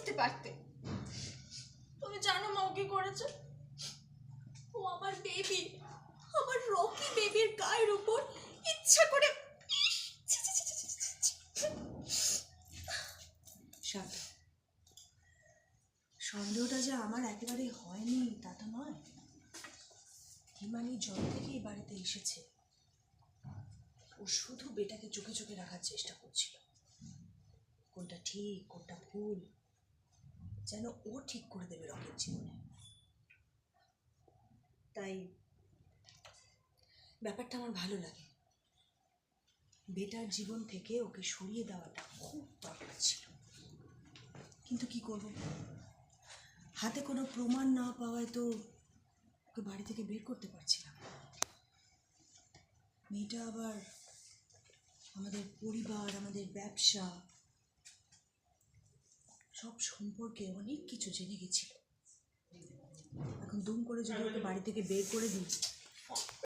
দিতে পারতে। তুমি জানো মা ও কি করেছে? ও আমার বেবি আমার রকি বেবির গায়ের উপর ইচ্ছা করে সন্দেহটা যে আমার একেবারে হয়নি, তা তো নয়। হিমানি জল থেকে এই বাড়িতে এসেছে। ও শুধু বেটাকে চোখে চোখে রাখার চেষ্টা করছিল। কোনটা ঠিক, কোনটা ভুল যেন ও ঠিক করে দেবে রকের জীবনে। তাই ব্যাপারটা আমার ভালো লাগে। বেটার জীবন থেকে ওকে সরিয়ে দেওয়াটা খুব দরকার ছিল। কিন্তু কি করব? হাতে কোনো প্রমাণ না পাওয়ায় তো ওকে বাড়ি থেকে বের করতে পারছি না। মেয়েটা আবার আমাদের পরিবার, আমাদের ব্যবসা সব সম্পর্কে অনেক কিছু জেনে গেছিল। এখন দুম করে যদি ওকে বাড়ি থেকে বের করে দিই।